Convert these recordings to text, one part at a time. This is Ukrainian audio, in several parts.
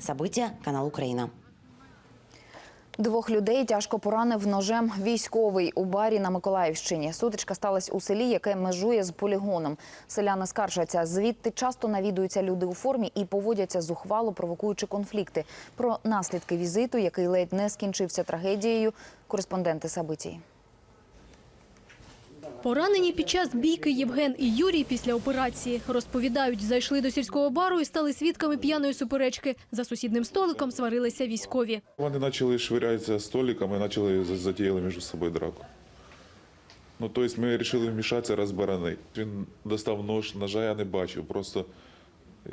События. Канал Украина. Двох людей тяжко поранив ножем військовий у барі на Миколаївщині. Сутичка сталася у селі, яке межує з полігоном. Селяни скаржаться, звідти часто навідуються люди у формі і поводяться зухвало, провокуючи конфлікти. Про наслідки візиту, який ледь не скінчився трагедією, кореспонденти Сабитії. Поранені під час бійки Євген і Юрій після операції розповідають, зайшли до сільського бару і стали свідками п'яної суперечки. За сусідним столиком сварилися військові. Вони почали швирятися столиками почали за- затіяли між собою драку. Ну, тобто ми вирішили вмішатися, розборонити. Він достав нож, ножа я не бачив. Просто,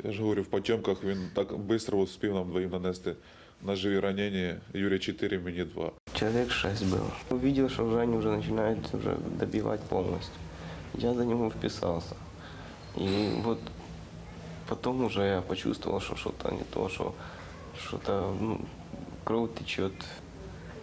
я ж говорю, в потемках він так швидко успів нам двоїм нанести ножові ранення. Юрій 4, мені 2. Человек шесть было. Увидел, что Женю уже начинает уже добивать полностью. Я за него вписался. И вот потом уже я почувствовал, что что-то не то, что что-то ну, кровь течет,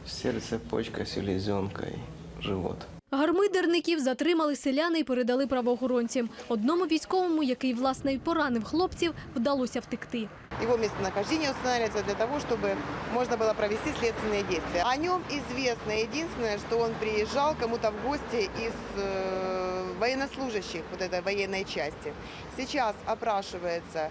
сердце, почка, селезенка и живот. Гармидерників затримали селяни і передали правоохоронцям. Одному військовому, який власне й поранив хлопців, вдалося втекти. Его местонахождение устанавливается для того, чтобы можно было провести следственные действия. О нем известно единственное, что он приезжал кому-то в гости из э, военнослужащих вот этой военной части. Сейчас опрашивается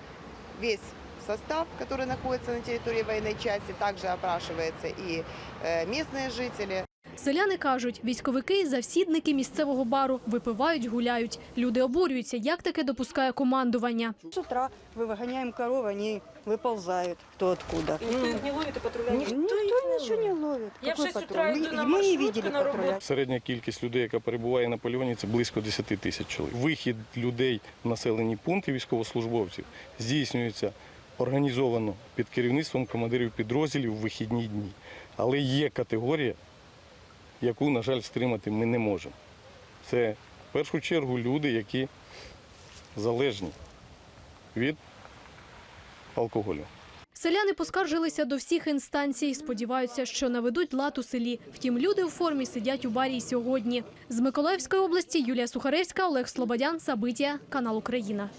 весь состав, который находится на территории военной части. Также опрашивается и э, местные жители. Селяни кажуть, військовики, завсідники місцевого бару випивають, гуляють. Люди обурюються, як таке допускає командування. С утра мы выгоняем коров, они выползают кто откуда. Никто их не ловит и патруля Никто, ничего не ловит. Я в Какой 6 патруль? утра Мы- иду на Мы не маршрутку видели на патруля. работу. Середня кількість людей, яка перебуває на полігоні, це близько 10 тисяч чоловік. Вихід людей в населені пункти військовослужбовців здійснюється організовано під керівництвом командирів підрозділів в вихідні дні. Але є категорія, яку, на жаль, стримати ми не можемо. Це в першу чергу люди, які залежні від алкоголю. Селяни поскаржилися до всіх інстанцій. Сподіваються, що наведуть лад у селі. Втім, люди у формі сидять у барі й сьогодні. З Миколаївської області Юлія Сухаревська, Олег Слободян, Сабитія, канал Україна.